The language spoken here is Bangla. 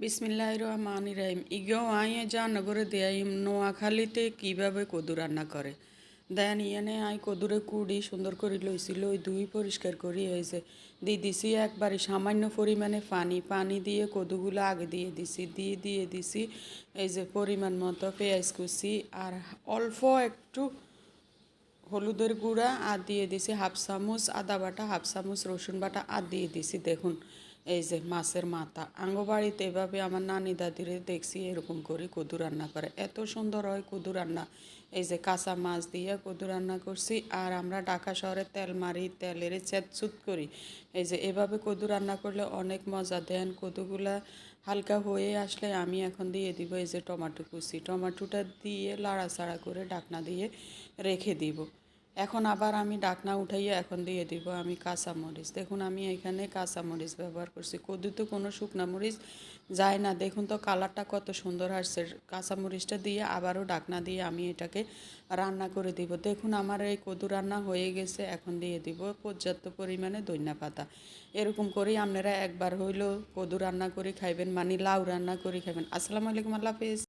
বিসমিল্লাহ রহমান রাহিম। ইগো আইয়ে যা জানগরে দেয় নোয়াখালীতে কীভাবে কদু রান্না করে? দেন ইয়ানে আই কদুরে কুড়ি সুন্দর করে লইছিল ওই দুই পরিষ্কার করি হয়েছে দিয়ে দিছি একবারে সামান্য পরিমাণে পানি পানি দিয়ে কদুগুলো আগে দিয়ে দিছি, দিয়ে দিয়ে দিছি, এই যে পরিমাণ মতো পেঁয়াজ কুচি আর অল্প একটু হলুদের গুঁড়া আর দিয়ে দিছি হাফ চামচ আদা বাটা, হাফ চামচ রসুন বাটা আর দিয়ে দিছি, দেখুন। এই যে মাছের মাথা, আঙ্গ বাড়িতে এভাবে আমার নানি দাদিরে দেখছি এরকম করে কদু রান্না করে। এত সুন্দর হয় কদু রান্না। এই যে কাঁচা মাছ দিয়ে কদু রান্না করছি আর আমরা ঢাকা শহরে তেল মারি, তেলের চেতচুত করি। এই যে এভাবে কদু রান্না করলে অনেক মজা। দেন কদুগুলা হালকা হয়ে আসলে আমি এখন দিয়ে দিব এই যে টমাটো কুচি। টমাটোটা দিয়ে লাড়াচাড়া করে ডাকনা দিয়ে রেখে দিব। এখন আবার আমি ডাকনা উঠাইয়ে এখন দিয়ে দিব আমি কাঁচা মরিচ। দেখুন, আমি এখানে কাঁচা মরিচ ব্যবহার করছি। কদু তো কোনো শুকনা মরিচ যায় না। দেখুন তো কালারটা কত সুন্দর আসছে। কাঁচা মরিচটা দিয়ে আবারও ডাকনা দিয়ে আমি এটাকে রান্না করে দিব। দেখুন, আমার এই কদু রান্না হয়ে গেছে। এখন দিয়ে দিব পর্যাপ্ত পরিমাণে দইনা পাতা। এরকম করেই আপনারা একবার হইলেও কদু রান্না করে খাইবেন মানে লাউ রান্না করে খাবেন আসসালামু আলাইকুম, আল্লাহ হাফেজ।